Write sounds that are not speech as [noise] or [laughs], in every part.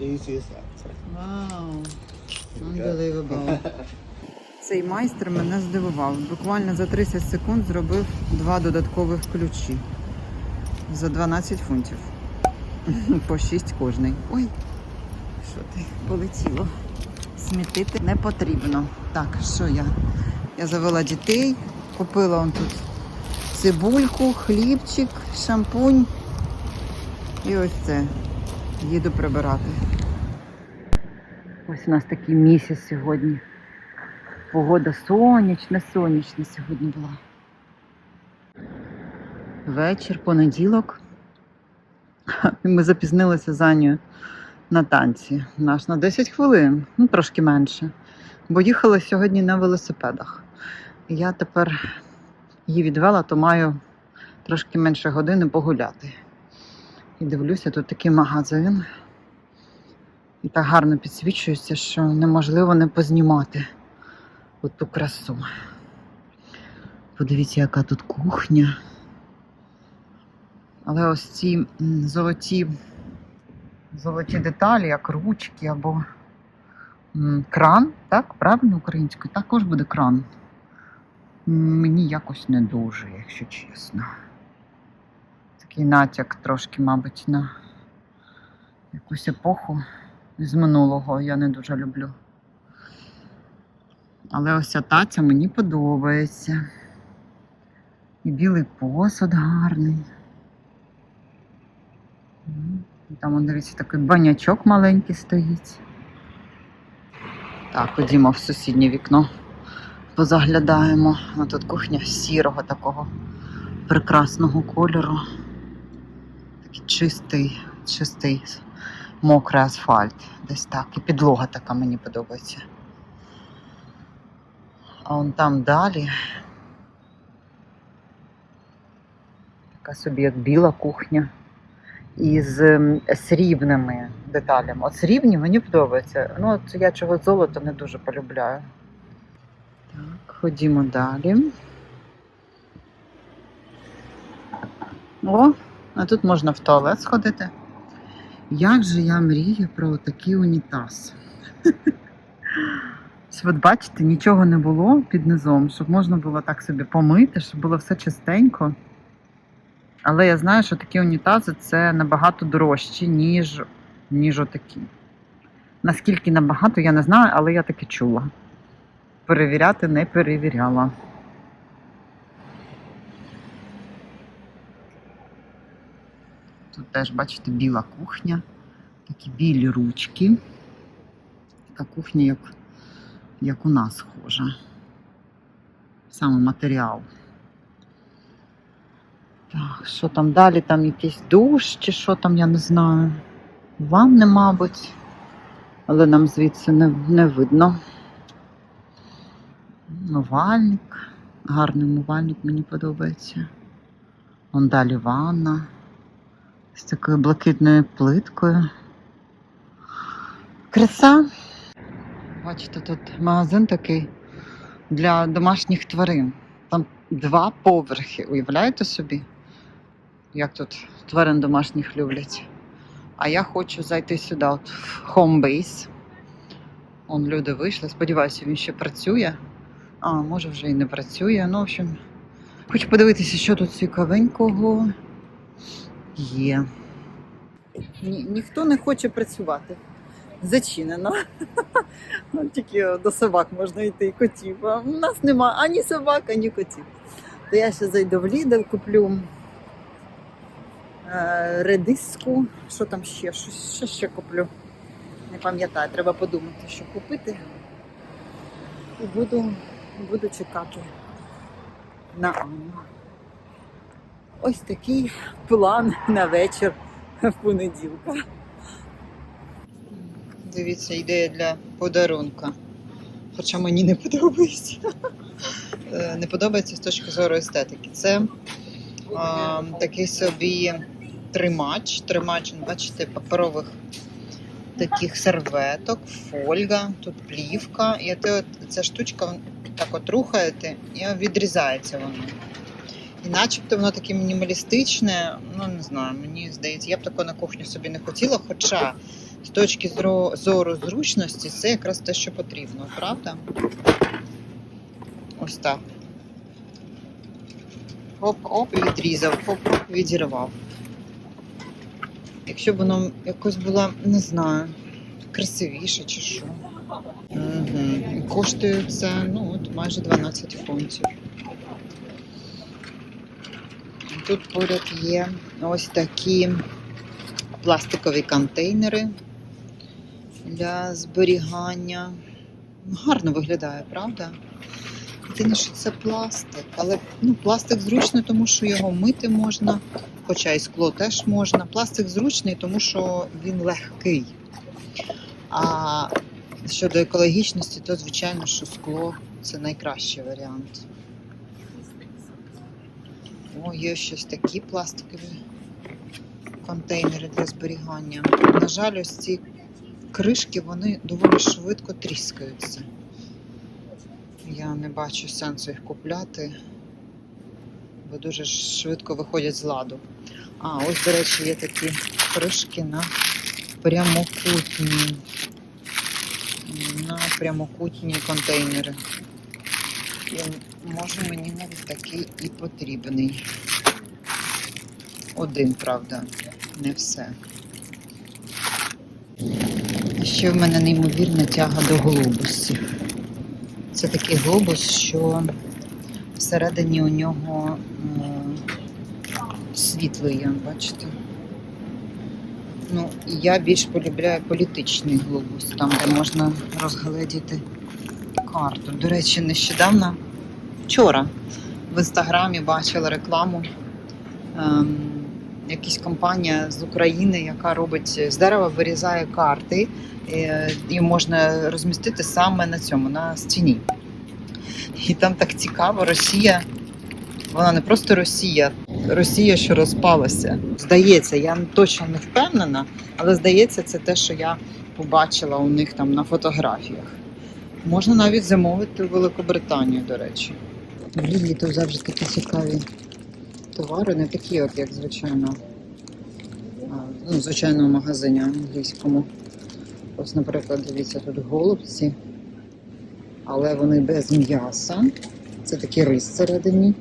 easy as that. Вау. Цей майстер мене здивував. Буквально за 30 секунд зробив два додаткових ключі за 12 фунтів. По 6 кожний. Ой, що ти полетіло? Смітити не потрібно. Так, що я? Я завела дітей, купила он тут цибульку, хлібчик, шампунь. І ось це. Їду прибирати. Ось у нас такий місяць сьогодні. Погода сонячна, сонячна сьогодні була. Вечір, понеділок. [laughs] Ми запізнилися за Анею на танці. Наш на 10 хвилин, ну трошки менше. Бо їхали сьогодні на велосипедах. Я тепер її відвела, то маю трошки менше години погуляти. І дивлюся, тут такий магазин. Так гарно підсвічується, що неможливо не познімати оту красу. Подивіться, яка тут кухня. Але ось ці золоті, золоті деталі, як ручки або кран, так, правильно українською, також буде кран. Мені якось не дуже, якщо чесно. Такий натяк трошки, мабуть, на якусь епоху з минулого я не дуже люблю. Але ось ця таця мені подобається. І білий посуд гарний. Там, дивіться, такий банячок маленький стоїть. Так, ходімо в сусіднє вікно. Позаглядаємо. А тут кухня сірого такого прекрасного кольору. Такий чистий, чистий мокрий асфальт. Десь так. І підлога така мені подобається. А он там далі. Така собі як біла кухня. Із срібними деталями. От срібні мені подобається. Ну, от я чого золото не дуже полюбляю. Так, ходімо далі. О, а тут можна в туалет сходити. Як же я мрію про такий унітаз. Ось От бачите, нічого не було під низом, щоб можна було так собі помити, щоб було все чистенько. Але я знаю, що такі унітази це набагато дорожчі, ніж, ніж отакі. Наскільки набагато, я не знаю, але я таки чула. Перевіряти не перевіряла. Тут теж, бачите, біла кухня, такі білі ручки. Така кухня, як, як у нас схожа. Саме матеріал. Так, що там далі? Там якийсь душ чи що там, я не знаю. Ванни, мабуть, але нам звідси не, не видно. Мивальник. Гарний мивальник мені подобається. Вон далі ванна з такою блакитною плиткою. Краса. Бачите, тут магазин такий для домашніх тварин. Там два поверхи. Уявляєте собі? Як тут тварин домашніх люблять. А я хочу зайти сюди, от в Homebase. Он люди вийшли. Сподіваюся, він ще працює. А, може вже і не працює. Ну, в общем, хочу подивитися, що тут цікавенького є. Ні, ніхто не хоче працювати. Зачинено. [laughs] Ну, Тільки до собак можна йти і котів. А в нас нема ані собак, ані котів. То я ще зайду в Lidl, куплю е, редиску. Що там ще? Що ще куплю? Не пам'ятаю, треба подумати, що купити. І буду, буду чекати на Анну. Ось такий план на вечір в понеділка. Дивіться, ідея для подарунка. Хоча мені не подобається. Е, Не подобається з точки зору естетики. Це а, такий собі тримач. Тримач, бачите, паперових таких серветок, фольга, тут плівка. І от, ця штучка так от рухаєте і відрізається воно. Начебто воно таке мінімалістичне, ну не знаю, мені здається, я б такого на кухню собі не хотіла, хоча з точки зору зручності, це якраз те, що потрібно, правда? Ось так. Хоп-оп, відрізав, хоп-оп, відірвав. Якщо б воно якось було, не знаю, красивіше чи що. Угу. Коштує це ну, от майже 12 фунтів. Тут поряд є ось такі пластикові контейнери для зберігання. Гарно виглядає, правда? Єдине, що це пластик, але ну, пластик зручний, тому що його мити можна, хоча і скло теж можна. Пластик зручний, тому що він легкий. А щодо екологічності, то звичайно, що скло це найкращий варіант. О, є щось такі пластикові контейнери для зберігання. На жаль, ось ці кришки вони доволі швидко тріскаються. Я не бачу сенсу їх купляти, бо дуже швидко виходять з ладу. А, ось, до речі, є такі кришки на прямокутні. На прямокутні контейнери. І може мені навіть такий і потрібний. Один, правда, не все. Ще в мене неймовірна тяга до глобусів. Це такий глобус, що всередині у нього світло є, бачите? Ну, я більш полюбляю політичний глобус, там, де можна розгледіти карту. До речі, нещодавно, вчора, в інстаграмі бачила рекламу. Ем, якась компанія з України, яка робить з дерева, вирізає карти, е, і можна розмістити саме на цьому, на стіні. І там так цікаво, Росія. Вона не просто Росія, Росія, що розпалася. Здається, я точно не впевнена, але здається, це те, що я побачила у них там на фотографіях. Можна навіть замовити в Великобританію, до речі. Лілі то завжди такі цікаві товари, не такі, от як звичайно, ну, в магазині англійському. Ось, наприклад, дивіться, тут голубці, але вони без м'яса. Це такий рис всередині.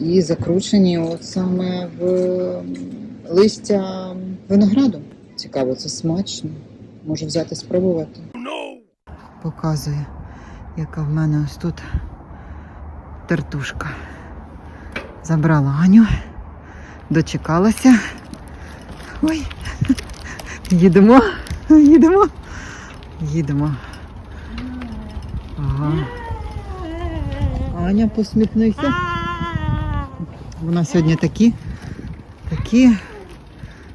І закручені от саме в листя винограду. Цікаво, це смачно. Можу взяти спробувати. Показує, яка в мене ось тут тертушка. Забрала Аню, дочекалася. Ой, їдемо, їдемо, їдемо. Ага. Аня, посміхнися. Вона сьогодні такі, такі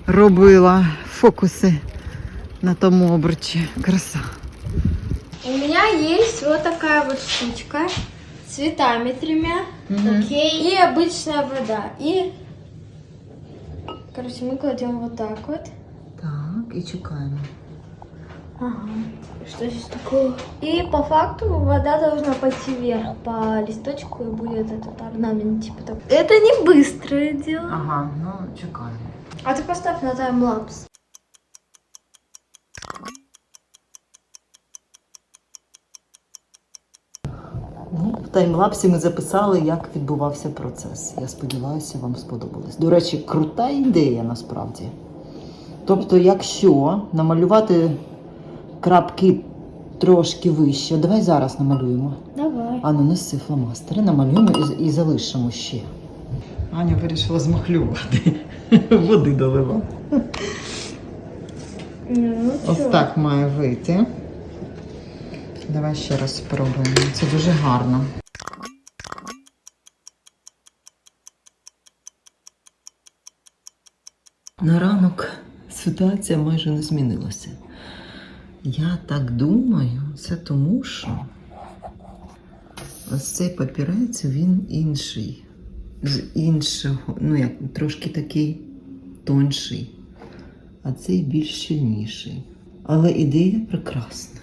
робила фокуси на тому обручі. Краса. У меня есть вот такая вот штучка с цветами тремя. Окей. И обычная вода. И, короче, мы кладем вот так вот. Так, і чекаємо. Ага. Что здесь такого? И по факту вода должна пойти вверх по листочку и будет этот орнамент типа так. Это не быстрое дело. Ага, ну чекаємо. А ты поставь на таймлапс. Таймлапсі ми записали, як відбувався процес. Я сподіваюся, вам сподобалось. До речі, крута ідея насправді. Тобто, якщо намалювати крапки трошки вище, давай зараз намалюємо. Давай. Ану, неси фломастери, намалюємо і, і залишимо ще. Аня вирішила змахлювати. [laughs] Води долила. Ну, Ось так має вийти. Давай ще раз спробуємо. Це дуже гарно. На ранок ситуація майже не змінилася. Я так думаю, це тому, що ось цей папірець він інший. З іншого, ну як трошки такий тонший, а цей більш щільніший. Але ідея прекрасна.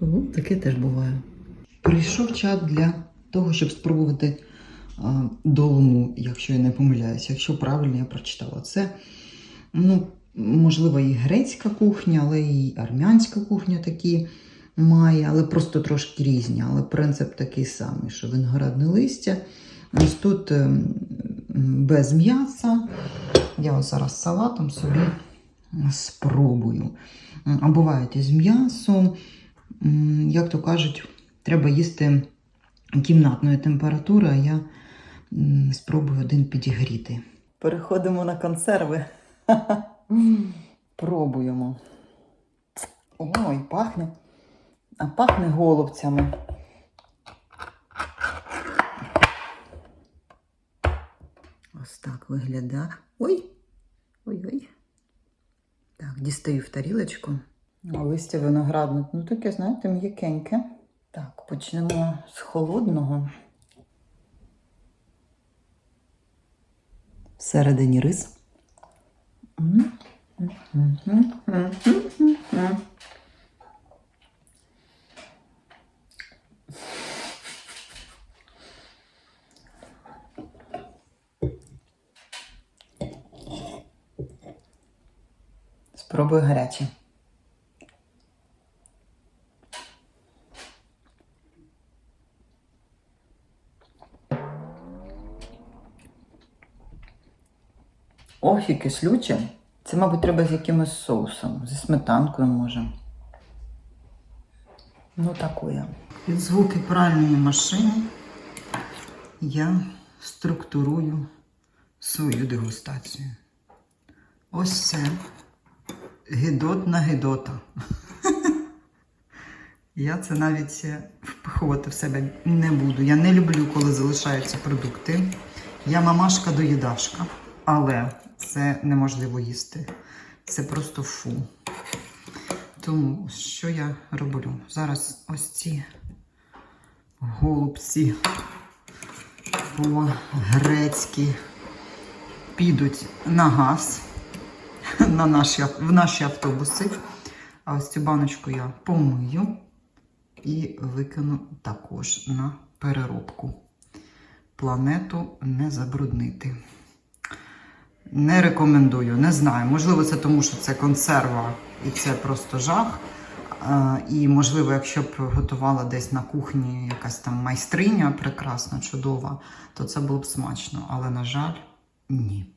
[laughs] Таке теж буває. Прийшов час для того, щоб спробувати а, якщо я не помиляюся, якщо правильно я прочитала. Це Ну, можливо, і грецька кухня, але і армянська кухня такі має, але просто трошки різні. Але принцип такий самий, що виноградне листя. Ось тут ем, без м'яса. Я ось зараз салатом собі спробую. А бувають із м'ясом. Як то кажуть, треба їсти кімнатної температури, а я спробую один підігріти. Переходимо на консерви. Пробуємо. Ой, пахне. А пахне голубцями. Ось так виглядає. Ой! Ой-ой. Так, дістаю в тарілочку. А листя виноградне. Ну, таке, знаєте, м'якеньке. Так, почнемо з холодного. Всередині рис. Спробую гаряче. Ох, і кислюче. Це, мабуть, треба з якимось соусом, зі сметанкою може. Ну, такое. Під звуки пральної машини я структурую свою дегустацію. Ось це гидотна гидота. [laughs] Я це навіть впихувати в себе не буду. Я не люблю, коли залишаються продукти. Я мамашка доїдашка, але це неможливо їсти. Це просто фу. Тому що я роблю? Зараз ось ці голубці по-грецьки підуть на газ на наші, в наші автобуси. А ось цю баночку я помию і викину також на переробку. Планету не забруднити. Не рекомендую, не знаю. Можливо, це тому, що це консерва і це просто жах. І, можливо, якщо б готувала десь на кухні якась там майстриня прекрасна, чудова, то це було б смачно. Але, на жаль, ні.